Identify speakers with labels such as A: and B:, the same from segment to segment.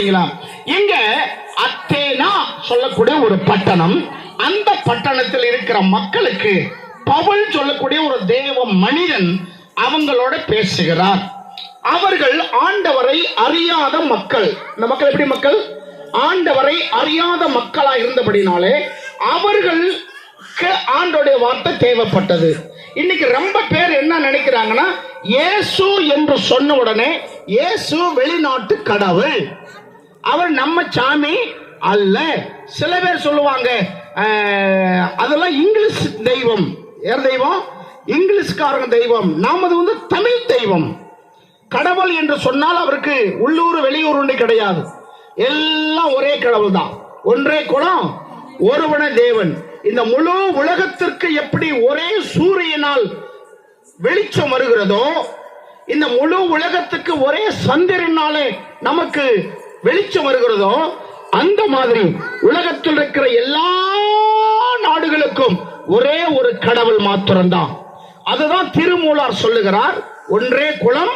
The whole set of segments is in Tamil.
A: பார்த்தீங்களா இங்க அத்தேனா சொல்லக்கூடிய ஒரு பட்டணம் அந்த பட்டணத்தில் இருக்கிற மக்களுக்கு பவுல் சொல்லக்கூடிய ஒரு தேவ மனிதன் அவங்களோட பேசுகிறார். அவர்கள் ஆண்டவரை அறியாத மக்கள். இந்த மக்கள் எப்படி மக்கள்? ஆண்டவரை அறியாத மக்களா இருந்தபடினாலே அவர்களுக்கு ஆண்டோடைய வார்த்தை தேவைப்பட்டது. இன்னைக்கு ரொம்ப பேர் என்ன நினைக்கிறாங்கன்னா இயேசு என்று சொன்ன உடனே இயேசு வெளிநாட்டு கடவுள். அவர் நம்ம சாமி அல்ல. சில பேர் சொல்லுவாங்க அதெல்லாம் இங்கிலீஷ் தெய்வம். யார் தெய்வம்? இங்கிலீஷ்காரங்க தெய்வம். நாமது வந்து தமிழ் தெய்வம். கடவுள் என்று சொன்னால் அவருக்கு உள்ளூர் வெளியூர் ஒன்று கிடையாது. எல்லாம் ஒரே கடவுள் தான். ஒன்றே குணம் ஒருவன தேவன். இந்த முழு உலகத்திற்கு எப்படி ஒரே சூரியனால் வெளிச்சம் வருகிறதோ இந்த முழு உலகத்துக்கு ஒரே சந்திரனாலே நமக்கு வெளிச்சம் வருகிறதோ அந்த மாதிரி உலகத்தில் இருக்கிற எல்லா நாடுகளுக்கும் ஒரே ஒரு கடவுள் மாத்திரம்தான். அதுதான் திருமூலார் சொல்லுகிறார் ஒன்றே குலம்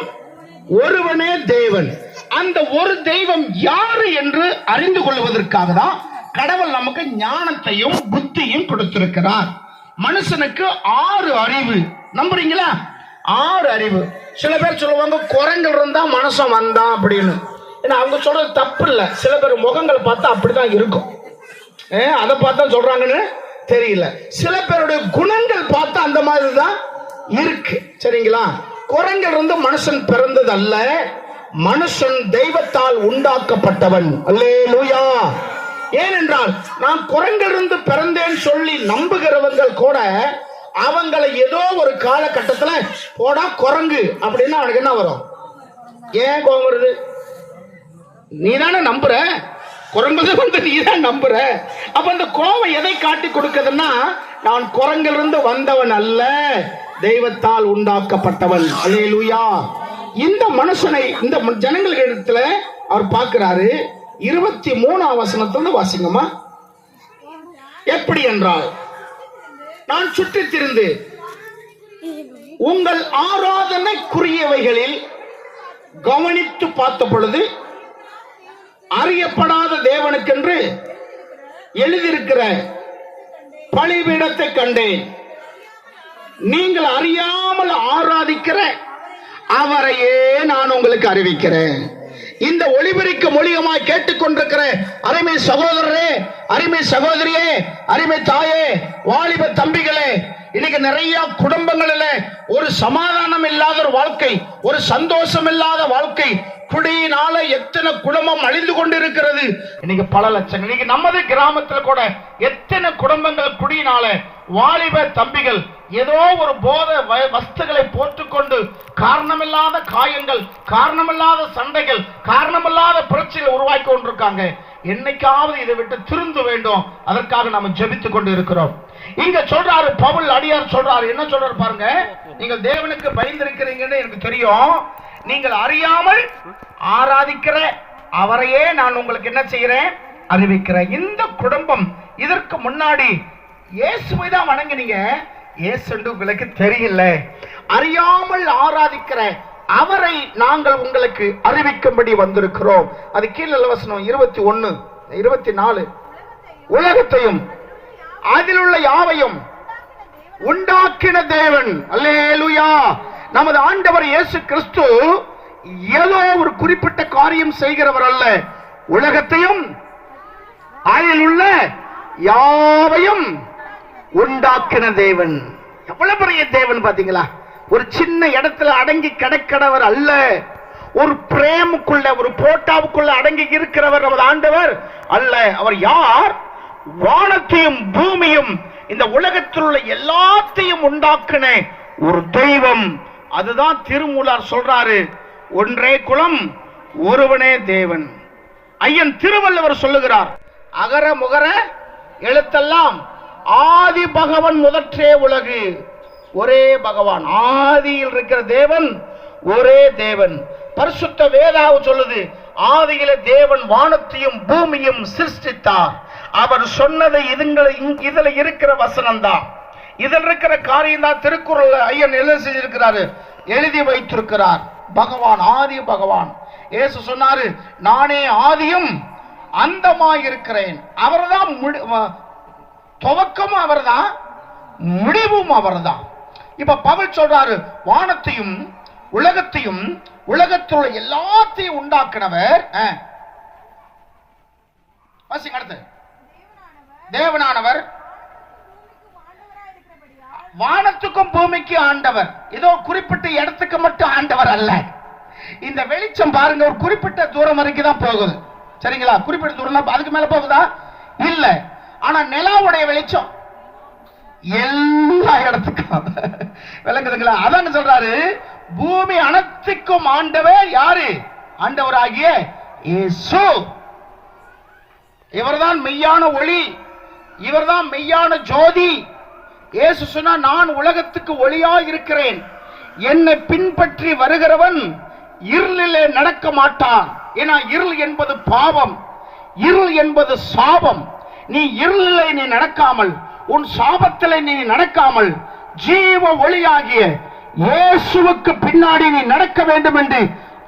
A: ஒருவனே தேவன். அந்த ஒரு தெய்வம் யாரு என்று அறிந்து கொள்வதற்காக தான் கடவுள் நமக்கு ஞானத்தையும் புத்தியும் கொடுத்திருக்கிறார். மனுஷனுக்கு ஆறு அறிவு. நம்புறீங்களா? ஆறு அறிவு. சில பேர் சொல்லுவாங்க குரங்கள் இருந்தா மனுஷன் வந்தான் அப்படின்னு. ஏன்னா அவங்க சொல்றது தப்பு இல்லை சில பேர் முகங்கள் பார்த்தா அப்படிதான் இருக்கும். அதை பார்த்தா சொல்றாங்கன்னு தெரியல. சில பேருடைய குணங்கள் பார்த்தா அந்த மாதிரி தான் இருக்கு. சரிங்களா? குரங்கள் இருந்து மனுஷன் பிறந்தது அல்ல மனுஷன் தெய்வத்தால் உண்டாக்கப்பட்டவன். அல்லே லூயா ஏனென்றால் நான் குரங்கிலிருந்து பிறந்தேன் சொல்லி நம்புகிறவங்கள் கூட அவங்களை ஏதோ ஒரு காலகட்டத்தில் போடா குரங்கு அப்படின்னா அவனுக்கு என்ன வரும்? ஏன் கோபம் வருது? நீ தானே நம்புற? குரங்குது வந்து நீ தான் நம்புற. அப்ப அந்த கோவம் எதை காட்டி கொடுக்குதுன்னா நான் குரங்கிலிருந்து வந்தவன் அல்ல தெய்வத்தால் உண்டாக்கப்பட்டவன். அலேலுயா இந்த மனுஷனை இந்த ம- ஜனங்களிடத்துல அவர் பார்க்கிறாரு. இருபத்தி மூணாம் வசனத்துல வாசிங்கம்மா. எப்படி என்றால் நான் சுற்றி திரிந்து உங்கள் ஆராதனைக்குரியவைகளில் கவனித்து பார்த்த பொழுது அறியப்படாத தேவனுக்கென்று எழுதியிருக்கிற பலிபீடத்தை கண்டேன். நீங்கள் அறியாமல் ஆராதிக்கிற அவரையே நான் உங்களுக்கு அறிவிக்கிறேன். இந்த ஒளிபெருக்க மொழியமாய் கேட்டுக்கொண்டிருக்கிற அருமை சகோதரரே அருமை சகோதரியே அருமை தாயே வாலிப தம்பிகளே இன்னைக்கு நிறைய குடும்பங்களில் ஒரு சமாதானம் இல்லாத ஒரு வாழ்க்கை ஒரு சந்தோஷம் இல்லாத வாழ்க்கை குடியினால எத்தனை குடும்பம் அழிந்து கொண்டிருக்கிறது? இன்னைக்கு பல லட்சங்கள். இன்னைக்கு நமது கிராமத்துல கூட எத்தனை குடும்பங்கள் குடியினால வாலிப தம்பிகள் ஏதோ ஒரு போத வ- வஸ்துகளை போட்டுக்கொண்டு காரணமில்லாத காயங்கள் காரணமில்லாத சண்டைகள் காரணமில்லாத பிரச்சனை உருவாக்கி கொண்டிருக்காங்க. என்னைக்காவது இதை விட்டு திருந்து வேண்டும். அதற்காக நாம ஜபித்துக் கொண்டு இருக்கிறோம் இங்க சொல்றாரு பவுல் அடியார் சொல்றாரு. என்ன சொல்றாரு பாருங்க. நீங்கள் தேவனுக்கு பயந்திருக்கிறீங்கன்னு எனக்கு தெரியும். நீங்கள் அறியாமல் ஆராதிக்கிற அவரையே நான் உங்களுக்கு என்ன செய்கிறேன்? அறிவிக்கிறேன் இந்த குடும்பம் இதற்கு முன்னாடி இயேசுவை தான் வணங்குனீங்க. இயேசுண்டு உங்களுக்கு தெரியல. அறியாமல் ஆராதிக்கிற அவரை நாங்கள் உங்களுக்கு அறிவிக்கும்படி வந்திருக்கிறோம். அது கீழே வசனம் இருபத்தி ஒன்னு இருபத்தி நாலு. உலகத்தையும் அதில் உள்ள யாவையும் உண்டாக்கின தேவன். அல்லேலுயா. நமது ஆண்டவர் இயேசு கிறிஸ்து ஏதோ ஒரு குறிப்பிட்ட காரியம் செய்கிறவர் அல்ல. உலகத்தையும் அதில் உள்ள யாவையும் உண்டாக்கின தேவன். எவ்வளவு பெரிய தேவன் பாத்தீங்களா ஒரு சின்ன இடத்துல அடங்கி கிடக்கிறவர் அல்ல. ஒரு பிரேமுக்குள்ள ஒரு போட்டாவுக்குள்ள அடங்கி இருக்கிறவர் நமது ஆண்டவர் அல்ல. அவர் யார்? வானத்தையும் பூமியும் இந்த உலகத்தில் உள்ள எல்லாத்தையும் உண்டாக்கின ஒரு தெய்வம். அதுதான் திருமூலார் சொல்றாரு. ஒன்றே குலம் ஒருவனே தேவன். ஐயன் திருவள்ளுவர் சொல்லுகிறார் அகர முகர எழுத்தெல்லாம் ஆதி பகவன் முதற்றே உலகு. ஒரே பகவான் ஆதியில் இருக்கிற தேவன் ஒரே தேவன். பரிசுத்த வேதாவு சொல்லுது ஆதியில தேவன் வானத்தையும் பூமியும் சிருஷ்டித்தார். அவர் சொன்னதை இதுங்களை இதுல இருக்கிற வசனம் தான் இதில் இருக்கிற காரியம் தான் திருக்குறள் ஐயன் எழுதி செஞ்சிருக்கிறாரு. எழுதி வைத்திருக்கிறார். பகவான் ஆதி பகவான். ஏசு சொன்னாரு நானே ஆதியும் அந்தமாய் இருக்கிறேன். அவர்தான் முடி- துவக்கமும் அவர்தான் முடிவும் அவர்தான். இப்ப பவல் சொல்றாரு வானத்தையும் உலகத்தையும் உலகத்தில் உள்ள எல்லாத்தையும் உண்டாக்கினவர் அடுத்து. தேவனானவர் வானத்துக்கும் பூமிக்கும் ஆண்டவர். ஏதோ குறிப்பிட்ட இடத்துக்கு மட்டும் ஆண்டவர் அல்ல. இந்த வெளிச்சம் பாருங்க ஒரு குறிப்பிட்ட தூரம் வரைக்கும் தான் போகுது. சரிங்களா? குறிப்பிட்ட தூரம் அதுக்கு மேல போகுதா? இல்ல. ஆனா நிலாவுடைய வெளிச்சம் எல்லா இடத்துக்கும். விளங்குதுங்களா? அதான் சொல்றாரு. பூமி அனைத்துக்கும் ஆண்டவர் யாரு? ஆண்டவராகிய இயேசு. இவர்தான் மெய்யான ஒளி. இவர்தான் மெய்யான ஜோதி. இயேசு சொன்னா நான் உலகத்துக்கு ஒளியா இருக்கிறேன். என்னை பின்பற்றி வருகிறவன் இருளிலே நடக்க மாட்டான். ஏன்னா இருள் என்பது பாவம். இருள் என்பது சாபம். நீ இருளிலே நீ நடக்காமல் உன் சாபத்திலே நீ நடக்காமல் ஜீவ ஒளியாகிய இயேசுவுக்கு பின்னாடி நீ நடக்க வேண்டும் என்று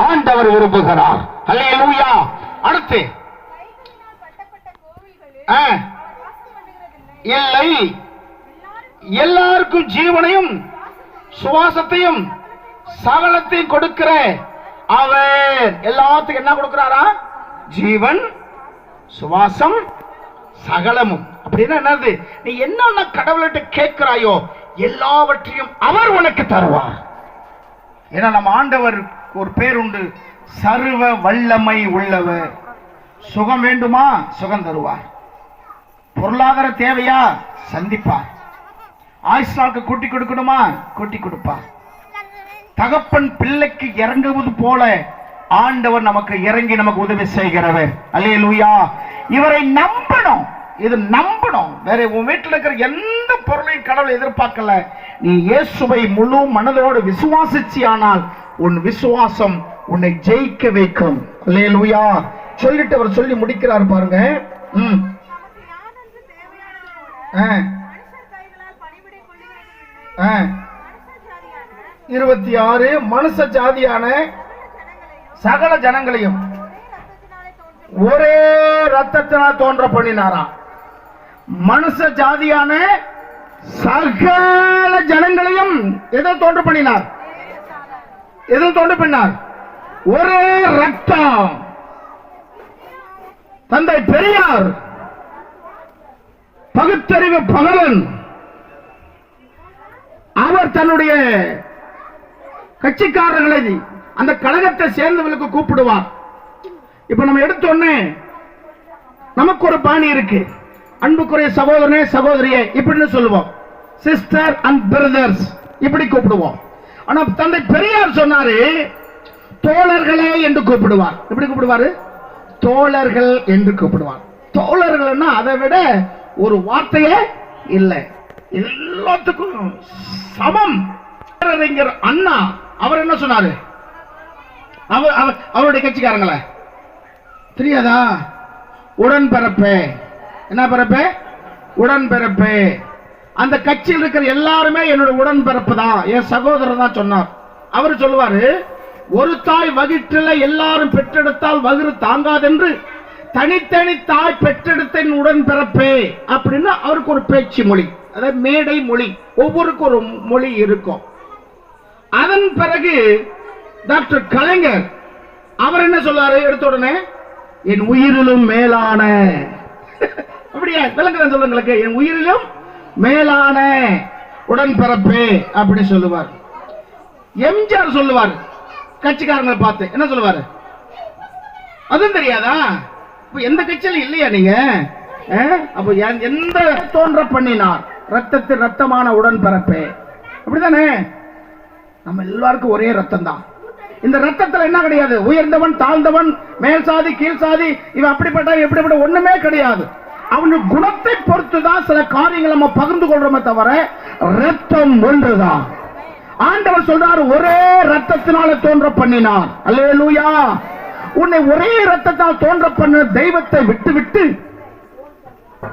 A: ஆண்டவர் விரும்புகிறார். அடுத்து.
B: அவர் வாசம் பண்ணுகிறதில்லை
A: இல்லை. எல்லாருக்கும் ஜீவனையும் சுவாசத்தையும் சகலத்தையும் கொடுக்கிற அவர். எல்லாத்துக்கும் என்ன கொடுக்கிறாரா? ஜீவன் சுவாசம் சகலமும். அப்படின்னா என்னது? நீ என்னென்ன கடவுள்கிட்ட கேட்கிறாயோ எல்லாவற்றையும் அவர் உனக்கு தருவார். ஏன்னா நம்ம ஆண்டவர் ஒரு பேர் உண்டு. சர்வ வல்லமை உள்ளவர். சுகம் வேண்டுமா? சுகம் தருவார். பொருளாதார தேவையா? சந்திப்பார். ஆயுஷ்நாளுக்கு கூட்டி கொடுக்கணுமா? கூட்டி கொடுப்பார் தகப்பன் பிள்ளைக்கு இறங்குவது போல ஆண்டவர் நமக்கு இறங்கி நமக்கு உதவி செய்கிறவர். அல்லேலூயா. இவரை நம்பணும். இது நம்பணும். வேற உன் வீட்டில் இருக்கிற எந்த பொருளையும் கடவுள் எதிர்பார்க்கல. நீ இயேசுவை முழு மனதோடு விசுவாசிச்சியானால் உன் விசுவாசம் உன்னை ஜெயிக்க வைக்கும். அல்லேலூயா. சொல்லிட்டு அவர் சொல்லி முடிக்கிறார் பாருங்க. ம். ஆ
B: மனுஷர் கைகளால் பணிவிடை கொள்ளுகிறதும் இல்லை
A: ஆ
B: மனுஷ ஜாதியான
A: இருபத்தி ஆறு மனுஷ ஜாதியான
B: சகல ஜனங்களையும் ஒரே ரத்தத்தினால் தோன்ற
A: பண்ணினாராம் மனுஷ ஜாதியான சகல ஜனங்களையும் எதில் தோன்ற பண்ணினார் எதில் தோன்ற பண்ணினார் ஒரே ரத்தம். தந்தை பெரியார் பகுத்தறிவு பகலன் அவர் தன்னுடைய கட்சிக்காரர்களை அந்த கழகத்தை சேர்ந்தவர்களுக்கு கூப்பிடுவார். இப்ப நம்ம எடுத்தோடனே நமக்கு ஒரு பாணி இருக்கு. அன்புக்குரிய சகோதரனே சகோதரியே இப்படின்னு சொல்லுவோம். சிஸ்டர் அண்ட் பிரதர்ஸ் இப்படி கூப்பிடுவோம். ஆனா தந்தை பெரியார் சொன்னாரு தோழர்களே என்று கூப்பிடுவார். எப்படி கூப்பிடுவாரு? தோழர்கள் என்று கூப்பிடுவார். தோழர்கள்னா அதை விட ஒரு வார்த்தையே இல்லை. எல்லாத்துக்கும் சமம். அறிஞர் அண்ணா அவர் என்ன சொன்னாரு? அவர் அவர்- அவருடைய கட்சிக்காரங்களே. தெரியாதா? உடன்பிறப்பே. என்ன பிறப்பே? உடன்பிறப்பே. அந்த கட்சியில் இருக்கிற எல்லாருமே என்னோட உடன்பிறப்பு தான். என் சகோதரர் தான் சொன்னார். அவர் சொல்லுவாரு ஒரு தாய் வகிற்றில எல்லாரும் பெற்றெடுத்தால் வகிறு தாங்காதென்று. தனித்தனி தாய் பெற்றெடுத்த உடன்பிறப்பே. அப்படின்னு அவருக்கு ஒரு பேச்சு மொழி. அதாவது மேடை மொழி ஒவ்வொருக்கும் ஒரு மொழி இருக்கும். அதன் பிறகு டாக்டர் கலைஞர் அவர் என்ன சொல்றாரு? எடுத்த உடனே என் உயிரிலும் மேலான அப்படியா? விளங்குறேன் சொல்லுங்களுக்கு என் உயிரிலும் மேலான உடன்பிறப்பே அப்படி சொல்லுவார். எம்ஜிஆர் சொல்லுவார். கட்சிக்காரங்களை பார்த்து என்ன சொல்லுவாரு? அதுவும் தெரியாதா? இப்ப எந்த கட்சியில இல்லையா நீங்க? அஹ்? அப்ப எந்த தோன்ற பண்ணினார்? ரத்தத்தில் ரத்தமான உடன்பிறப்பே அப்படிதானே? நம்ம எல்லாருக்கும் ஒரே ரத்தம் தான் இந்த ரத்தத்துல என்ன கிடையாது? உயர்ந்தவன் தாழ்ந்தவன் மேல் சாதி கீழ் சாதி இவன் அப்படிப்பட்ட எப்படிப்பட்ட ஒண்ணுமே கிடையாது. அவனுடைய குணத்தை பொறுத்து தான் சில காரியங்களை நம்ம பகிர்ந்து கொள்றோமே தவிர ரத்தம் ஒன்றுதான். ஆண்டவர் சொல்றாரு ஒரே ரத்தத்தினால தோன்ற பண்ணினார். அல்லேலூயா. உன்னை ஒரே ரத்தத்தால் தோன்ற பண்ண தெய்வத்தை விட்டு விட்டு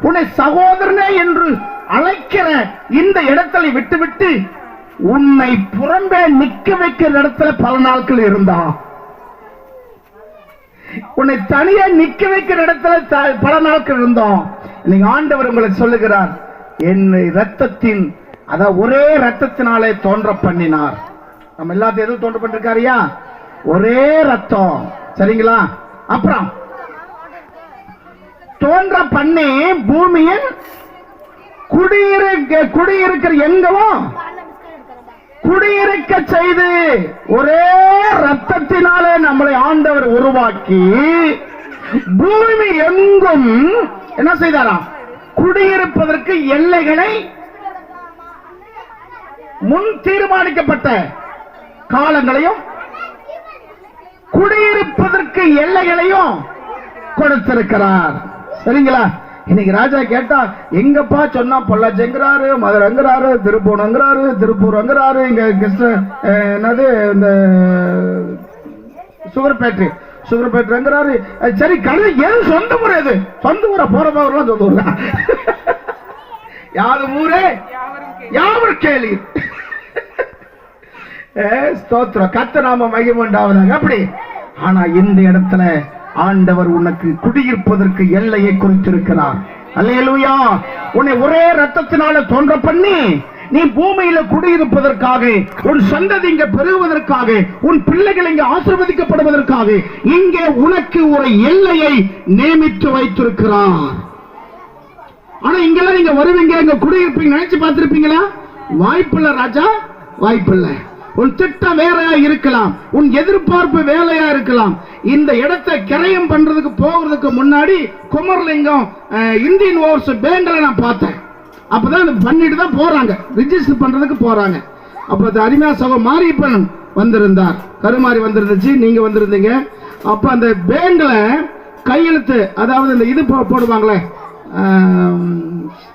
A: உன்னை சகோதரனே என்று அழைக்கிற இந்த இடத்துல விட்டுவிட்டு உன்னை புறம்பே நிக்க வைக்கிற இடத்துல பல நாட்கள் இருந்தா. உன்னை தனியா நிக்க வைக்கிற இடத்துல பல நாட்கள் இருந்தோம். இன்னைக்கு ஆண்டவர் உங்களை சொல்லுகிறார் என் ரத்தத்தின் அத ஒரே ரத்தத்தினாலே தோன்ற பண்ணினார். நம்ம எல்லாத்தையும் எதுவும் தோன்ற பண்ணிருக்காருயா ஒரே ரத்தம் சரிங்களா? அப்புறம் தோன்ற பண்ணி பூமியின் குடியிருக்க குடியிருக்கிற எங்கவும் குடியிருக்க செய்து ஒரே ரத்தத்தினாலே நம்மளை ஆண்டவர் உருவாக்கி பூமி எங்கும் என்ன செய்தாராம் குடியிருப்பதற்கு எல்லைகளை முன் தீர்மானிக்கப்பட்ட காலங்களையும் குடியிருப்பதற்கு எல்லைகளையும் கொடுத்திருக்கிறார். சரிங்களா? இன்னைக்கு ராஜா கேட்டா எங்கப்பா சொன்னா பொள்ளாச்சிங்கிறாரு மதுரைங்கிறாரு திருப்பூர்ங்கிறாரு திருப்பூர்ங்கிறாரு இங்க கிருஷ்ண என்னது இந்த சுகர் ஃபேக்டரி சுகர் ஃபேக்டரிங்கிறாரு சரி கடை ஏன் சொந்த ஊர் இது? சொந்த ஊரை போற போறலாம் சொந்த ஊர்? யாரு ஊரே? யாவர் கேள்வி ஏ, ஸ்தோத்திரம். கத்த நாம மகிமுண்டாவதாக அப்படி. ஆனா இந்த இடத்துல ஆண்டவர் உனக்கு குடியிருப்பதற்கு எல்லையை குறித்திருக்கிறார். அல்லேலூயா. உன்னை ஒரே ரத்தத்தினால தோன்ற பண்ணி நீ பூமியில குடியிருப்பதற்காக உன் சந்ததி இங்க பெருகுவதற்காக உன் பிள்ளைகள் இங்க ஆசிர்வதிக்கப்படுவதற்காக இங்கே உனக்கு ஒரு எல்லையை நியமித்து வைத்திருக்கிறார். ஆனா இங்கெல்லாம் நீங்க வருவீங்க இங்க குடியிருப்பீங்க நினைச்சு பார்த்திருப்பீங்களா? வாய்ப்பில்ல ராஜா வாய்ப்பில்லை. உன் திட்டம் வேறையா இருக்கலாம். உன் எதிர்பார்ப்பு வேலையா இருக்கலாம். இந்த இடத்தை கிரயம் பண்றதுக்கு போகிறதுக்கு முன்னாடி குமரலிங்கம் இந்தியன் ஓவர்ஸ் பேங்க்ல நான் பார்த்தேன். அப்பதான் அது பண்ணிட்டு தான் போறாங்க. ரிஜிஸ்டர் பண்றதுக்கு போறாங்க. அப்ப அருமையா சகோ மாரியப்பன் வந்திருந்தார். கருமாரி வந்திருந்துச்சு நீங்க வந்திருந்தீங்க. அப்ப அந்த பேங்க்ல கையெழுத்து அதாவது இந்த இது போ- போடுவாங்களே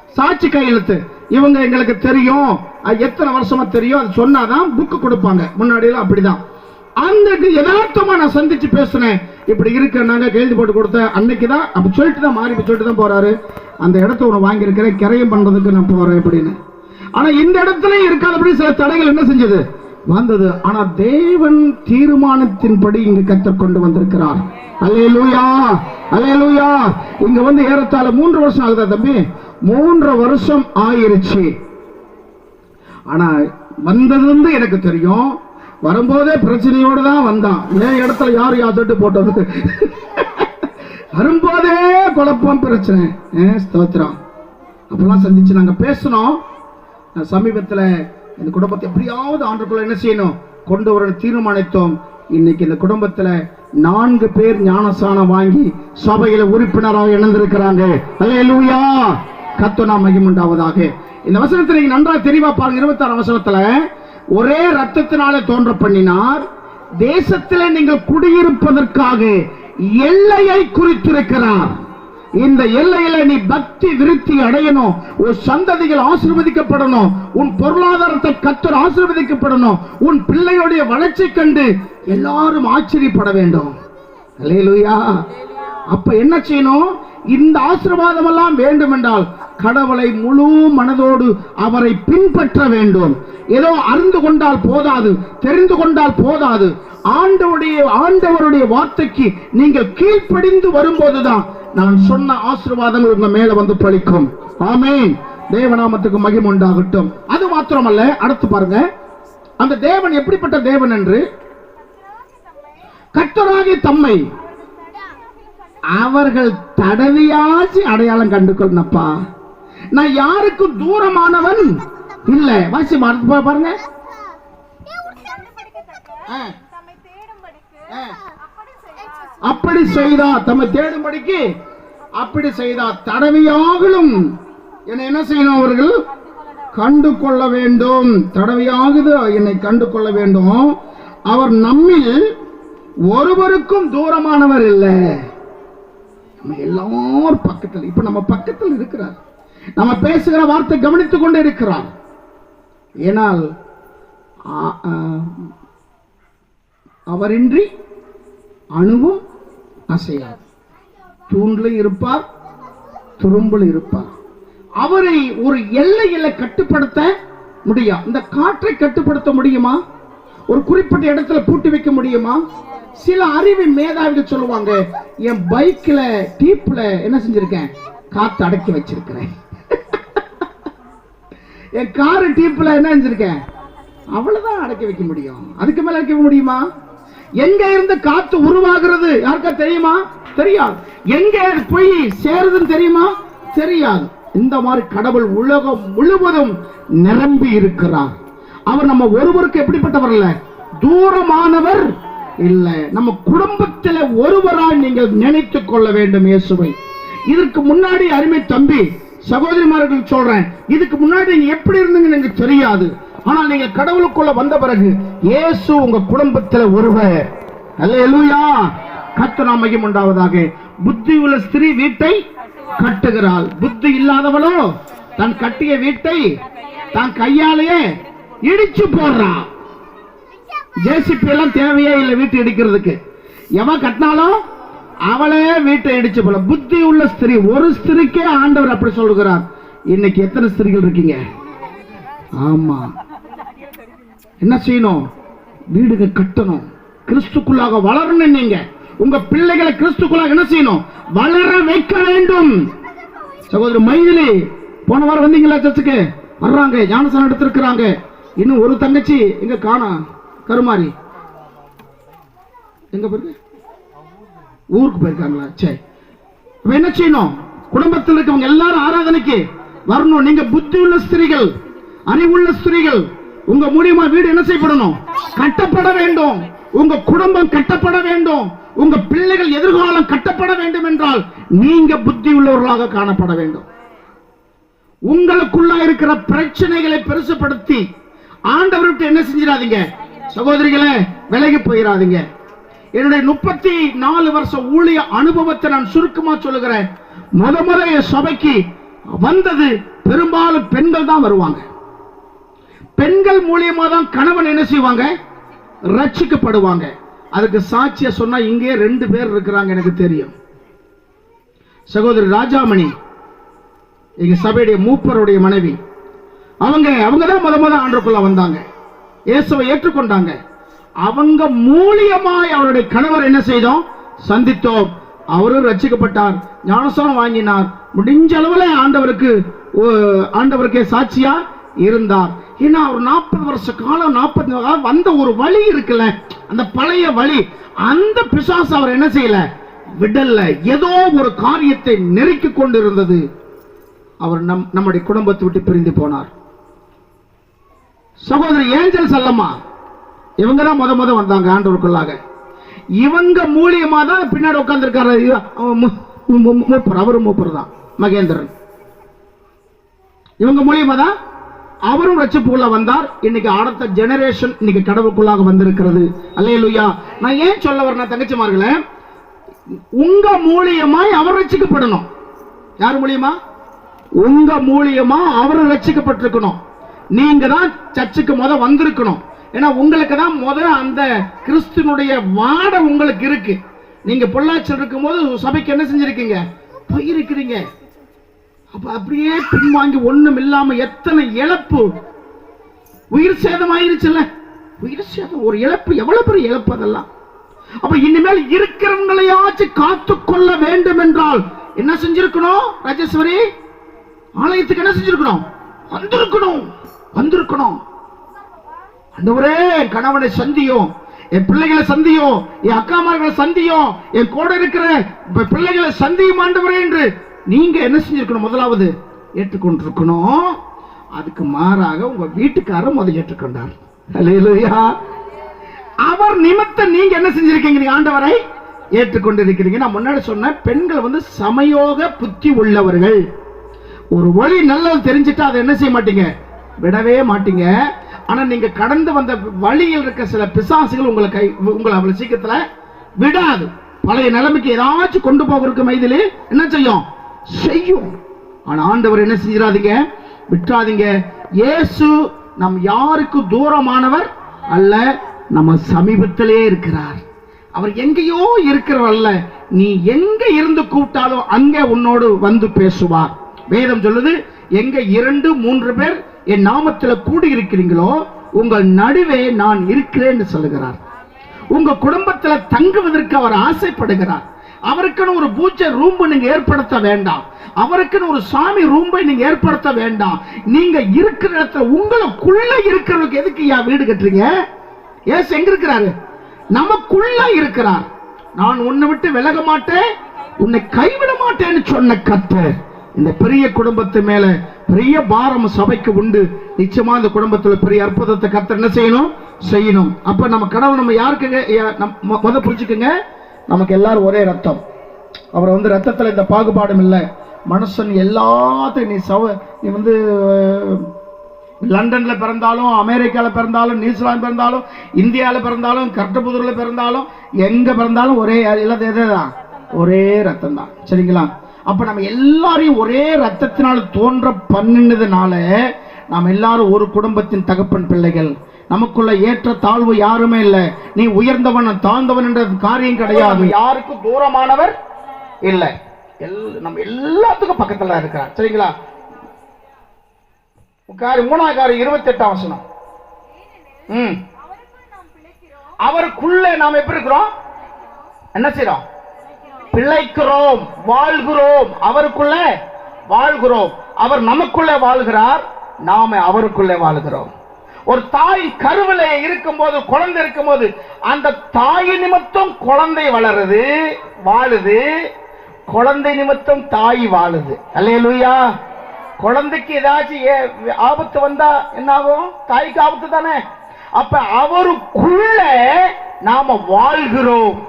A: சாட்சி கையெழுத்து இவங்க எங்களுக்கு தெரியும். எத்தனை வருஷமா தெரியும்? அது சொன்னாதான் புக்கு கொடுப்பாங்க. முன்னாடியெல்லாம் அப்படிதான். அந்த யதார்த்தமா நான் சந்திச்சு பேசுனேன். இப்படி இருக்க நாங்க கையெழுத்து போட்டு கொடுத்தேன். அன்னைக்கு தான் அப்படி சொல்லிட்டு தான் மாறி சொல்லிட்டு தான் போறாரு. அந்த இடத்த ஒன்று வாங்கியிருக்கிறேன். கிரையம் பண்றதுக்கு நான் போறேன் அப்படின்னு. ஆனா இந்த இடத்துல இருக்காதபடி சில தடைகள் என்ன செஞ்சது? வந்தது. ஆனா தேவன் தீர்மானத்தின்படி இங்கு கத்தர் கொண்டு வந்திருக்கிறார். அல்லேலூயா! அல்லேலூயா! இங்க வந்து ஏறத்தாழ மூன்று வருஷம் ஆகுதா தம்பி? மூன்று வருஷம் ஆயிருச்சு. ஆனா வந்தது வந்து எனக்கு தெரியும் வரும்போதே பிரச்சனையோடு தான் வந்தான். என் இடத்துல யார் யார் தொட்டு போட்டது? வரும்போதே குழப்பம் பிரச்சனை. ஸ்தோத்திரம். அப்படிலாம் சந்திச்சு நாங்கள் பேசணும் நான் இந்த குடும்பத்தை எப்படியாவது ஆண்டுக்குள்ள என்ன செய்யணும்? கொண்டு வர தீர்மானித்தோம். இன்னைக்கு இந்த குடும்பத்தில் நான்கு பேர் ஞானசானம் வாங்கி சபையில உறுப்பினராக இணைந்திருக்கிறாங்க. அல்லேலூயா! கத்தோனா மகிமுண்டாவதாக. இந்த வசனத்தை நீங்க நன்றா தெளிவா பாருங்க இருபத்தாறு வசனத்துல. ஒரே ரத்தத்தினால தோன்ற பண்ணினார் தேசத்திலே நீங்கள் குடியிருப்பதற்காக எல்லையை குறித்திருக்கிறார். இந்த எல்லையில நீ பக்தி விருத்தி அடையணும் உன் சந்ததிகள் ஆசிர்வதிக்கப்படணும் உன் பொருளாதாரத்தை கத்தர் ஆசிர்வதிக்கப்படணும் உன் பிள்ளையுடைய வளர்ச்சி கண்டு எல்லாரும் ஆச்சரியப்பட வேண்டும். அப்ப என்ன செய்யணும்? இந்த ஆசிர்வாதம் எல்லாம் வேண்டும் என்றால் கடவுளை முழு மனதோடு அவரை பின்பற்ற வேண்டும். ஏதோ அறிந்து கொண்டால் போதாது தெரிந்து கொண்டால் போதாது. ஆண்டவருடைய ஆண்டவருடைய வார்த்தைக்கு நீங்கள் கீழ்ப்படிந்து வரும்போதுதான் நான் சொன்ன ஆசிர்வாதம் உங்க மேல வந்து பழிக்கும். ஆமேன். தேவநாமத்துக்கு மகிம் உண்டாகட்டும். அது மாத்திரமல்ல அடுத்து பாருங்க. அந்த தேவன் எப்படிப்பட்ட தேவன் என்று? கத்தராகி தம்மை. அவர்கள் தடவியாச்சு அடையாளம் கண்டு கொள்ளப்பா நான் யாருக்கு தூரமானவன் இல்ல. வாசி பாருங்க.
B: அப்படி
A: அப்படி செய்தா தம்மை தேடும்படிக்கு அப்படி செய்தா தடவியாகலும். என்னை என்ன செய்யணும் அவர்கள்? கண்டு கொள்ள வேண்டும். தடவியாகுது என்னை கண்டு கொள்ள வேண்டும். அவர் நம்மில் ஒருவருக்கும் தூரமானவர் இல்லை. நம்ம எல்லாரும் பக்கத்தில் இப்ப நம்ம பக்கத்தில் இருக்கிறார். நம்ம பேசுகிற வார்த்தை கவனித்துக் கொண்டு இருக்கிறார். ஏனால் அவரின்றி அணுவும் அசையாது. தூண்ல இருப்பார் துரும்புல இருப்பார். அவரை ஒரு எல்லையில கட்டுப்படுத்த முடியும் இந்த காற்றை கட்டுப்படுத்த முடியுமா? ஒரு குறிப்பிட்ட இடத்துல பூட்டி வைக்க முடியுமா? சில அறிவு மேதாவிகள் சொல்லுவாங்க என் பைக்ல டீப்ல என்ன செஞ்சிருக்கேன்? காத்து அடக்கி வச்சிருக்கிறேன். என் காரு டீப்ல என்ன செஞ்சிருக்கேன்? அவ்வளவுதான் அடக்கி வைக்க முடியும். அதுக்கு மேல அடக்க முடியுமா? எங்க இருந்து காத்து உருவாகிறது? யாருக்கா தெரியுமா? தெரியாது. எங்க போய் சேருதுன்னு தெரியுமா? தெரியாது. இந்த மாதிரி கடவுள் உலகம் முழுவதும் நிரம்பி இருக்கிறார். அவர் நம்ம ஒருவருக்கு எப்படிப்பட்டவர் இல்ல தூரமானவர் இல்ல. நம்ம குடும்பத்தில் ஒருவராய் நீங்கள் நினைத்துக் கொள்ள வேண்டும் இயேசுவை. இதற்கு முன்னாடி அருமை தம்பி சகோதரிமார்கள் சொல்றேன். இதுக்கு முன்னாடி நீங்க எப்படி இருந்தீங்கன்னு எனக்கு தெரியாது. ஆனால் நீங்க கடவுளுக்குள்ள வந்த பிறகு இயேசு உங்க குடும்பத்துல ஒருவர். அல்லேலூயா. கத்து நாமையும் உண்டாவதாக. புத்தி உள்ள ஸ்திரீ வீட்டை கட்டுகிறாள். புத்தி இல்லாதவளோ தன் கட்டிய வீட்டை தான் கையாலேயே இடிச்சு போடுறான் ஜேசிபி எல்லாம் தேவையே இல்லை வீட்டு இடிக்கிறதுக்கு. எவன் கட்டினாலும் அவளே வீட்டை இடிச்சு போல புத்தி உள்ள ஸ்திரீ ஒரு ஸ்திரீக்கே ஆண்டவர் அப்படி சொல்லுகிறார். இன்னைக்கு எத்தனை ஸ்திரீகள் இருக்கீங்க? ஆமா. என்ன செய்யணும்? வீடுக கட்டணும். கிறிஸ்துக்குள்ளாக வளரணும் நீங்க. உங்க பிள்ளைகளை கிறிஸ்துக்குள்ளாக என்ன செய்யணும்? வளர வைக்க வேண்டும். சகோதரி மைதிலி போன வாரம் வந்தீங்களா சர்ச்சுக்கு வர்றாங்க ஞானசானம் எடுத்திருக்கிறாங்க. இன்னும் ஒரு தங்கச்சி இங்க காணா. கருமாரி. எங்க போயிருக்கு? ஊருக்கு போயிருக்காங்களா? சரி அப்ப என்ன செய்யணும்? குடும்பத்தில் இருக்கவங்க எல்லாரும் ஆராதனைக்கு வரணும். நீங்க புத்தி உள்ள ஸ்திரீகள் அறிவுள்ள ஸ்திரீகள் உங்க மூலியமா வீடு என்ன செய்யப்படணும்? கட்டப்பட வேண்டும். உங்க குடும்பம் கட்டப்பட வேண்டும். உங்க பிள்ளைகள் எதிர்காலம் கட்டப்பட வேண்டும் என்றால் நீங்க புத்தி உள்ளவர்களாக காணப்பட வேண்டும். உங்களுக்குள்ள இருக்கிற பிரச்சனைகளை பெருசுப்படுத்தி ஆண்டவர்கிட்ட என்ன செஞ்சிடாதீங்க? சகோதரிகளே விலகி போயிடாதீங்க என்னுடைய முப்பத்தி நாலு வருஷம் ஊழிய அனுபவத்தை நான் சுருக்கமா சொல்லுகிறேன். முத முத சபைக்கு வந்தது பெரும்பாலும் பெண்கள் தான் வருவாங்க. பெண்கள் மூலியமா தான் கணவன் என்ன செய்வாங்க? ரட்சிக்கப்படுவாங்க. அதுக்கு சாட்சிய சொன்னா இங்கே ரெண்டு பேர் இருக்கிறாங்க எனக்கு தெரியும். சகோதரி ராஜாமணி எங்க சபையுடைய மூப்பருடைய மனைவி. அவங்க அவங்க தான் முத முத ஆண்டுக்குள்ள வந்தாங்க. இயேசுவை ஏற்றுக்கொண்டாங்க. அவங்க மூலியமாய் அவருடைய கணவர் என்ன செய்தோம்? சந்தித்தோம். அவரும் ரட்சிக்கப்பட்டார். ஞானஸ்தானம் வாங்கினார். முடிஞ்ச அளவுல ஆண்டவருக்கு ஓ, ஆண்டவருக்கே சாட்சியா இருந்தார். ஏன்னா அவர் நாற்பது வருஷ காலம் நாற்பது வந்த ஒரு வழி இருக்குல்ல. அந்த பழைய வழி. அந்த பிசாசு அவர் என்ன செய்யல? விடல்ல ஏதோ ஒரு காரியத்தை நெருக்கி கொண்டிருந்தது. அவர் நம் நம்முடைய குடும்பத்தை விட்டு பிரிந்து போனார். சகோதரி ஏஞ்சல் செல்லம்மா. இவங்க தான் முத முத வந்தாங்க ஆண்டவருக்குள்ளாக. இவங்க மூலியமா தான் பின்னாடி உட்காந்துருக்காரு மூப்பர் அவரும் மூப்பர் தான் மகேந்திரன். இவங்க மூலியமா தான் அவரும் ரட்சிப்புக்குள்ள வந்தார். இன்னைக்கு அடுத்த ஜெனரேஷன் இன்னைக்கு கடவுளுக்குள்ளாக வந்திருக்கிறது. அல்லேலூயா. நான் ஏன் சொல்ல வரேன் தங்கச்சிமார்களே உங்க மூலியமாய் அவர் ரட்சிக்கப்படணும். யார் மூலியமா? உங்க மூலியமா அவர் ரட்சிக்கப்பட்டிருக்கணும். நீங்க தான் சர்ச்சுக்கு முத வந்திருக்கணும். ஏன்னா உங்களுக்கு தான் முத அந்த கிறிஸ்துனுடைய வாடை உங்களுக்கு இருக்கு. நீங்க பொள்ளாச்சியில் இருக்கும்போது சபைக்கு என்ன செஞ்சிருக்கீங்க? போயிருக்கிறீங்க. அப்ப அப்படியே பின்வாங்கி ஒண்ணும் இல்லாம எத்தனை இழப்பு? உயிர் சேதம் ஆயிருச்சுல்ல உயிர் சேதம் ஒரு இழப்பு எவ்வளவு பெரிய இழப்பு அதெல்லாம்? அப்ப இனிமேல் இருக்கிறவங்களையாச்சும் காத்து கொள்ள வேண்டும் என்றால் என்ன செஞ்சிருக்கணும் ராஜேஸ்வரி? ஆலயத்துக்கு என்ன செஞ்சிருக்கணும்? வந்திருக்கணும். வந்திருக்கணும். ஆண்டவரே என் கணவனை சந்தியும் என் பிள்ளைகளை சந்தியும் என் அக்காமார்களை சந்தியும் என் கூட இருக்கிற பிள்ளைகளை சந்தியும் ஆண்டவரே என்று நீங்க என்ன செஞ்சிருக்கணும்? முதலாவது ஏற்றுக்கொண்டிருக்கணும். அதுக்கு மாறாக உங்க வீட்டுக்காரர் முதல் ஏற்றுக்கொண்டார். அவர் நிமித்த நீங்க என்ன செஞ்சிருக்கீங்க? நீங்க ஆண்டவரை ஏற்றுக்கொண்டிருக்கிறீங்க. நான் முன்னாடி சொன்னேன் பெண்கள் வந்து சமயோக புத்தி உள்ளவர்கள். ஒரு வழி நல்லது தெரிஞ்சுட்டா அதை என்ன செய்ய மாட்டீங்க? விடவே மாட்டீங்க. ஆனா நீங்க கடந்து வந்த வழியில் இருக்க சில பிசாசுகள் உங்களை கை உங்களை அவ்வளவு சீக்கிரத்துல விடாது. பழைய நிலைமைக்கு ஏதாச்சும் கொண்டு போகிறதுக்கு மைதிலே என்ன செய்யும்? செய்யும். ஆனா ஆண்டவர் என்ன செஞ்சிடாதீங்க விட்டுறாதீங்க. இயேசு நம் யாருக்கு தூரமானவர் அல்ல நம்ம சமீபத்திலே இருக்கிறார். அவர் எங்கேயோ இருக்கிறவர் அல்ல. நீ எங்க இருந்து கூப்பிட்டாலும் அங்கே உன்னோடு வந்து பேசுவார். வேதம் சொல்லுது எங்க இரண்டு மூன்று பேர் என் நாமத்துல கூடி இருக்கிறீங்களோ உங்கள் நடுவே நான் இருக்கிறேன்னு சொல்லுகிறார். உங்க குடும்பத்துல தங்குவதற்கு அவர் ஆசைப்படுகிறார். அவருக்குன்னு ஒரு பூஜை ரூம் நீங்க ஏற்படுத்த வேண்டாம். அவருக்குன்னு ஒரு சாமி ரூம்பை நீங்க ஏற்படுத்த வேண்டாம். நீங்க இருக்கிற இடத்துல உங்களுக்குள்ள இருக்கிறவங்களுக்கு எதுக்கு ஐயா வீடு கட்டுறீங்க? ஏசு எங்க இருக்கிறாரு? நமக்குள்ள இருக்கிறார். நான் உன்னை விட்டு விலக மாட்டேன் உன்னை கைவிட மாட்டேன்னு சொன்ன கத்தர் இந்த பெரிய குடும்பத்து மேல பெரிய பாரம் சபைக்கு உண்டு. நிச்சயமா இந்த குடும்பத்துல பெரிய அற்புதத்தை கத்த என்ன செய்யணும்? செய்யணும். அப்ப நம்ம கடவுள் நம்ம யாருக்கு முத புரிஞ்சுக்குங்க. நமக்கு எல்லாரும் ஒரே ரத்தம். அவர் வந்து ரத்தத்துல இந்த பாகுபாடும் இல்லை. மனுஷன் எல்லாத்தையும் நீ சவ நீ வந்து லண்டன்ல பிறந்தாலும் அமெரிக்காவில் பிறந்தாலும் நியூசிலாந்து பிறந்தாலும் இந்தியாவில் பிறந்தாலும் கர்த்தபுதூர்ல பிறந்தாலும் எங்க பிறந்தாலும் ஒரே இல்லாத எதுதான் ஒரே ரத்தம் தான் சரிங்களா? அப்ப நம்ம எல்லாரையும் ஒரே ரத்தத்தினால் தோன்ற பண்ணினதுனால நாம் எல்லாரும் ஒரு குடும்பத்தின் தகப்பன் பிள்ளைகள். நமக்குள்ள ஏற்ற தாழ்வு யாருமே இல்லை. நீ உயர்ந்தவன் தாழ்ந்தவன் என்ற காரியம் கிடையாது. யாருக்கும் தூரமானவர் இல்லை. எல்- நம்ம எல்லாத்துக்கும் பக்கத்துல இருக்கிறார். சரிங்களா? மூணாவது காரி இருபத்தி எட்டாம் வசனம் ம்.
B: அவருக்குள்ளே நாம்
A: அவருக்குள்ள நாம் எப்படி இருக்கிறோம்? என்ன செய்யறோம் பிழைக்கிறோம் வாழ்கிறோம். அவருக்குள்ள வாழ்கிறோம். அவர் நமக்குள்ளே வாழ்கிறார் நாம அவருக்குள்ளே வாழ்கிறோம். ஒரு தாய் கருவில இருக்கும்போது குழந்தை இருக்கும்போது அந்த தாய் நிமித்தம் குழந்தை வளருது வாழுது. குழந்தை நிமித்தம் தாய் வாழுது. அல்லையா குழந்தைக்கு ஏதாச்சும் ஏ- ஆபத்து வந்தா என்ன ஆகும் தாய்க்கு ஆபத்து தானே அப்ப அவருக்குள்ள நாம வாழ்கிறோம்.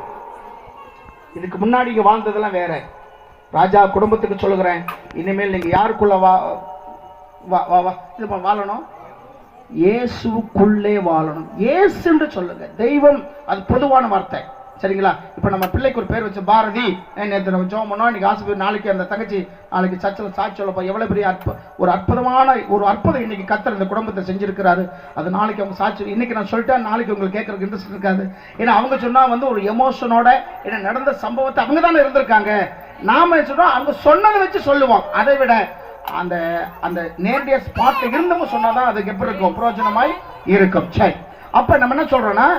A: இதுக்கு முன்னாடி இங்க வாழ்ந்ததெல்லாம் வேற. ராஜா குடும்பத்துக்கு சொல்லுகிறேன் இனிமேல் நீங்க யாருக்குள்ள வா வா- வா- வா- இது வாழணும்? இயேசுக்குள்ளே வாழணும். இயேசுன்னு சொல்லுங்க. தெய்வம் அது பொதுவான வார்த்தை. சரிங்களா? இப்போ நம்ம பிள்ளைக்கு ஒரு பேர் வச்ச பாரதி நேற்று நம்ம ஜோம் பண்ணோம் இன்னைக்கு ஆசிரியர் நாளைக்கு அந்த தங்கச்சி நாளைக்கு சர்ச்சில் சாட்சி சொல்லப்போ எவ்வளோ பெரிய அற்ப ஒரு அற்புதமான ஒரு அற்புதம் இன்னைக்கு கத்தர் இந்த குடும்பத்தை செஞ்சிருக்கிறாரு. அது நாளைக்கு அவங்க சாட்சி இன்னைக்கு நான் சொல்லிட்டேன் நாளைக்கு உங்களுக்கு கேட்கறதுக்கு இன்ட்ரெஸ்ட் இருக்காது. ஏன்னா அவங்க சொன்னால் வந்து ஒரு எமோஷனோட என்ன நடந்த சம்பவத்தை அவங்க தானே இருந்திருக்காங்க. நாம என்ன சொல்றோம் அவங்க சொன்னதை வச்சு சொல்லுவோம். அதை விட அந்த அந்த நேரடிய ஸ்பாட்ல இருந்தவங்க சொன்னாதான் அதுக்கு எப்படி இருக்கும்? பிரயோஜனமாய் இருக்கும். சரி. அப்ப நம்ம என்ன சொல்றோம்னா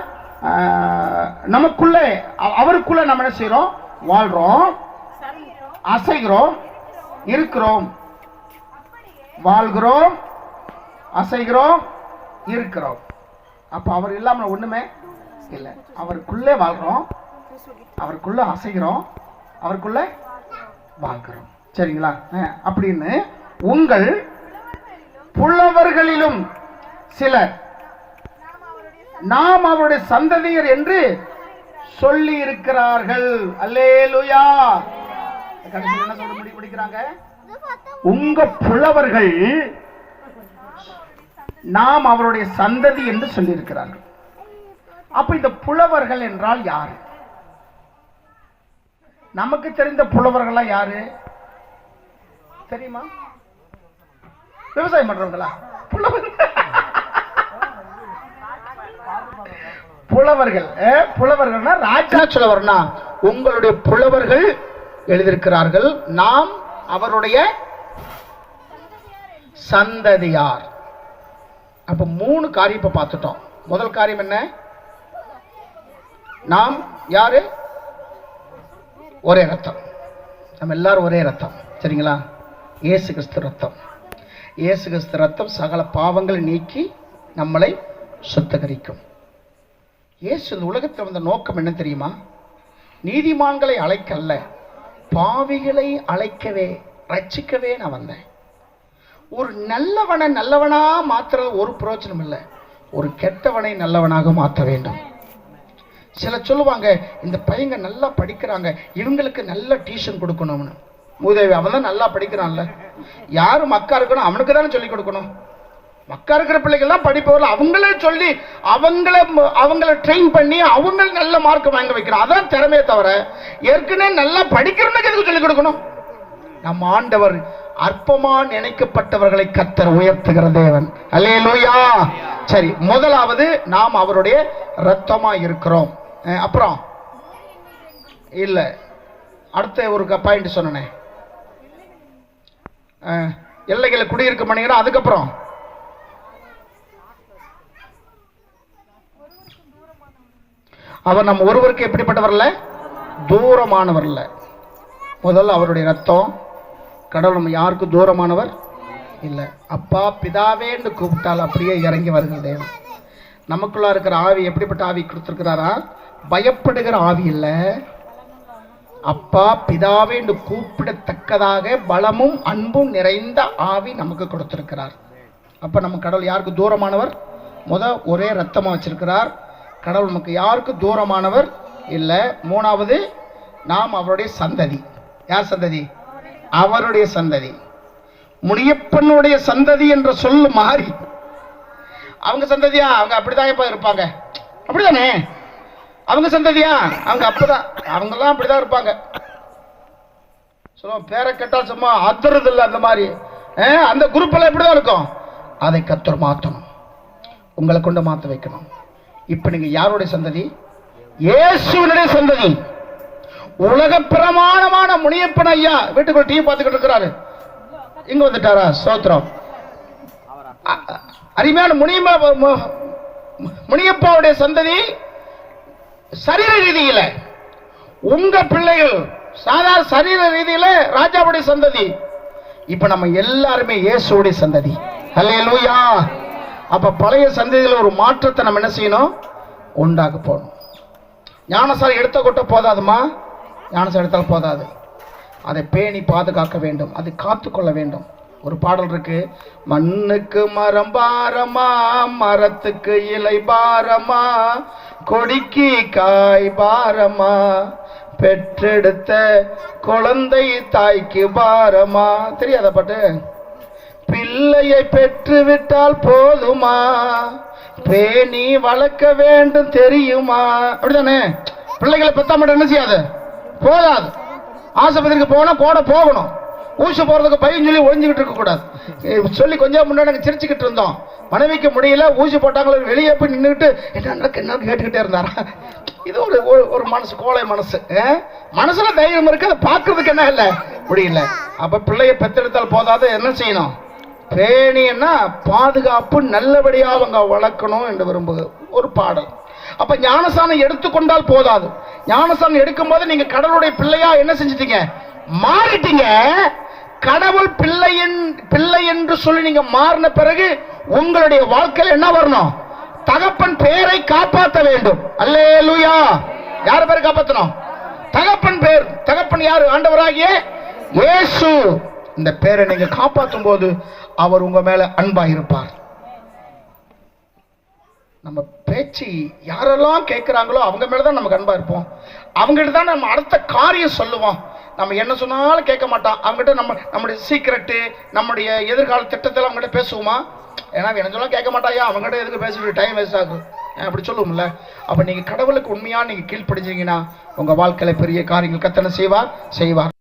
A: நமக்குள்ளே அவருக்குள்ள நம்ம என்ன செய்யறோம் வாழ்றோம். அசைகிறோம். இருக்கிறோம். வாழ்கிறோம். அசைகிறோம். இருக்கிறோம். அப்ப அவர் இல்லாம ஒண்ணுமே இல்லை. அவருக்குள்ளே வாழ்றோம். அவருக்குள்ள அசைகிறோம். அவருக்குள்ள வாழ்கிறோம். சரிங்களா? அப்படின்னு உங்கள் புலவர்களிலும் சிலர் நாம் அவருடைய சந்ததியர் என்று சொல்லி இருக்கிறார்கள் அல்லேலுயா கடைசியில் என்ன சொல்ல முடி பிடிக்கிறாங்க? உங்க புலவர்கள் நாம் அவருடைய சந்ததி என்று சொல்லி இருக்கிறார்கள் அப்ப இந்த புலவர்கள் என்றால் யாரு? நமக்கு தெரிந்த புலவர்களா யாரு? தெரியுமா? விவசாயம் பண்றவங்களா? புலவர் புலவர்கள் புலவர்கள்னா ராஜா. சொல்லவர்னா உங்களுடைய புலவர்கள் எழுதியிருக்கிறார்கள் நாம் அவருடைய சந்ததியார். அப்ப மூணு காரியம் இப்ப பார்த்துட்டோம். முதல் காரியம் என்ன? நாம் யாரு? ஒரே ரத்தம். நம்ம எல்லாரும் ஒரே ரத்தம். சரிங்களா? இயேசு கிறிஸ்து ரத்தம். இயேசு கிறிஸ்து ரத்தம் சகல பாவங்களை நீக்கி நம்மளை சுத்தகரிக்கும். இயேசு இந்த உலகத்தில் வந்த நோக்கம் என்ன தெரியுமா? நீதிமான்களை அழைக்கல்ல. பாவிகளை அழைக்கவே ரட்சிக்கவே நான் வந்தேன். ஒரு நல்லவனை நல்லவனாக மாற்றுறது ஒரு பிரயோஜனம் இல்லை. ஒரு கெட்டவனை நல்லவனாக மாற்ற வேண்டும். சில சொல்லுவாங்க இந்த பையங்க நல்லா படிக்கிறாங்க இவங்களுக்கு நல்ல டியூஷன் கொடுக்கணும்னு. உதவி அவன் தான் நல்லா படிக்கிறான்ல. யாரும் மக்கா இருக்கணும் அவனுக்கு தானே சொல்லி கொடுக்கணும். மக்கா இருக்கிற பிள்ளைகள்லாம் படிப்பவர்கள் அவங்களே சொல்லி அவங்கள அவங்கள ட்ரெயின் பண்ணி அவங்க நல்ல மார்க் வாங்க வைக்கிறோம் அதான் திறமையே தவிர ஏற்கனவே நல்லா படிக்கிறவனுக்கு எதுக்கு சொல்லிக் கொடுக்கணும்? நம் ஆண்டவர் அற்பமா நினைக்கப்பட்டவர்களை கத்தர் உயர்த்துகிற தேவன். அல்லேலூயா. சரி முதலாவது நாம் அவருடைய ரத்தமா இருக்கிறோம். அப்புறம் இல்ல அடுத்த ஒரு பாயிண்ட் சொன்னனே. எல்லைகளை குடியிருக்க பண்ணிக்கிறோம் அதுக்கப்புறம் அவர் நம்ம ஒருவருக்கு எப்படிப்பட்டவர்ல தூரமானவர்ல முதல்ல அவருடைய ரத்தம். கடவுள் நம்ம யாருக்கு தூரமானவர்? இல்லை. அப்பா பிதாவேன்னு கூப்பிட்டால் அப்படியே இறங்கி வருகிற தேவன். நமக்குள்ளே இருக்கிற ஆவி எப்படிப்பட்ட ஆவி கொடுத்துருக்கிறாரா? பயப்படுகிற ஆவி இல்லை. அப்பா பிதாவே என்று கூப்பிடத்தக்கதாக பலமும் அன்பும் நிறைந்த ஆவி நமக்கு கொடுத்திருக்கிறார். அப்போ நம்ம கடவுள் யாருக்கு தூரமானவர்? முத ஒரே ரத்தமாக வச்சிருக்கிறார். கடவுள் நமக்கு யாருக்கு தூரமானவர் இல்லை. மூணாவது நாம் அவருடைய சந்ததி. யார் சந்ததி? அவருடைய சந்ததி. முனியப்பனுடைய சந்ததி என்ற சொல் மாறி. அவங்க சந்ததியா? அவங்க அப்படிதான் இருப்பாங்க. அப்படிதானே? அவங்க சந்ததியா? அவங்க அப்பதான். அவங்கெல்லாம் அப்படிதான் இருப்பாங்க. சொல்லுவோம் பேரை கேட்டால் சும்மா அத்துறது இல்லை அந்த மாதிரி. அந்த குரூப் எல்லாம் இப்படிதான் இருக்கும்? அதை கத்தர் மாற்றணும். உங்களை கொண்டு மாத்த வைக்கணும். இப்ப நீங்க யாருடைய சந்ததி? இயேசுவினுடைய சந்ததி. உலக பிரமாணமான முனியப்பன் ஐயா வீட்டுக்குள்ள டீ பார்த்துக்கிட்டு இருக்கிறாரு. இங்க வந்துட்டாரா? சோத்திரம் அருமையான முனியம்மா மு- முனியப்பாவுடைய சந்ததி சரீர ரீதியில. உங்க பிள்ளைகள் சாதாரண சரீர ரீதியில ராஜாவுடைய சந்ததி. இப்ப நம்ம எல்லாருமே இயேசுடைய சந்ததி. அல்லேலூயா அப்ப பழைய சந்ததியில் ஒரு மாற்றத்தை நம்ம என்ன செய்யணும்? உண்டாக்க போகணும். ஞானசாரம் எடுத்த கொட்ட போதாதுமா? ஞானசாரம் எடுத்தால் போதாது. அதை பேணி பாதுகாக்க வேண்டும். அதை காத்துக்கொள்ள வேண்டும். ஒரு பாடல் இருக்கு. மண்ணுக்கு மரம் பாரமா மரத்துக்கு இலை பாரமா கொடிக்கு காய் பாரமா பெற்றெடுத்த குழந்தை தாய்க்கு பாரமா. தெரியாத பாட்டு? பிள்ளையை பெற்றுவிட்டால் போதுமா? பேணி வளர்க்க வேண்டும் தெரியுமா? அப்படிதானே? பிள்ளைகளை பெத்தா மட்டும் என்ன செய்யாது? போதாது. ஆஸ்பத்திரிக்கு போனா கூட போகணும். ஊசி போறதுக்கு பையன் சொல்லி ஒழிஞ்சுக்கிட்டு இருக்க கூடாது. சொல்லி கொஞ்சம் முன்னாடி நாங்க சிரிச்சுக்கிட்டு இருந்தோம். மனைவிக்கு முடியல ஊசி போட்டாங்களோ வெளியே போய் நின்றுட்டு என்ன நடக்கு? என்ன கேட்டுக்கிட்டே இருந்தாரா? இது ஒரு ஒரு- ஒரு மனசு கோலை மனசு. மனசுல தைரியம் இருக்கு அதை பார்க்கறதுக்கு என்ன இல்லை? முடியல. அப்ப பிள்ளைய பெத்தெடுத்தால் போதாது என்ன செய்யணும்? பேணின்னா பாதுகாப்பு நல்லபடியாக அவங்க வளர்க்கணும் என்று விரும்புக ஒரு பாடல். அப்ப ஞானசானம் எடுத்துக்கொண்டால் போதாது. ஞானசானம் எடுக்கும்போது நீங்க கடவுளுடைய பிள்ளையா என்ன செஞ்சிட்டீங்க? மாறிட்டீங்க. கடவுள் பிள்ளையின் பிள்ளை என்று சொல்லி நீங்க மாறின பிறகு உங்களுடைய வாழ்க்கையில் என்ன வரணும்? தகப்பன் பெயரை காப்பாற்ற வேண்டும். அல்லே லூயா யார் பேரை காப்பாற்றணும் தகப்பன் பேர். தகப்பன் யாரு? ஆண்டவராகிய இயேசு. இந்த பேரை நீங்க காப்பாற்றும் போது அவர் உங்க மேல அன்பா இருப்பார். நம்ம பேச்சு யாரெல்லாம் கேட்குறாங்களோ அவங்க மேலதான் நமக்கு அன்பா இருப்போம். அவங்ககிட்ட தான் நம்ம அடுத்த காரியம் சொல்லுவோம். நம்ம என்ன சொன்னாலும் கேட்க மாட்டோம். அவங்ககிட்ட நம்ம நம்முடைய சீக்கிரட்டு நம்முடைய எதிர்கால திட்டத்தில் அவங்ககிட்ட பேசுவோமா? ஏன்னா என்ன சொன்னா கேட்க மாட்டாயா? அவங்ககிட்ட எதுக்கு பேசிட்டு டைம் வேஸ்ட் ஆகும் அப்படி சொல்லுவோம்ல. அப்ப நீங்க கடவுளுக்கு உண்மையாக நீங்க கீழ்ப்படிஞ்சீங்கன்னா உங்க வாழ்க்கையில பெரிய காரியங்கள் கத்தனை செய்வார் செய்வார்.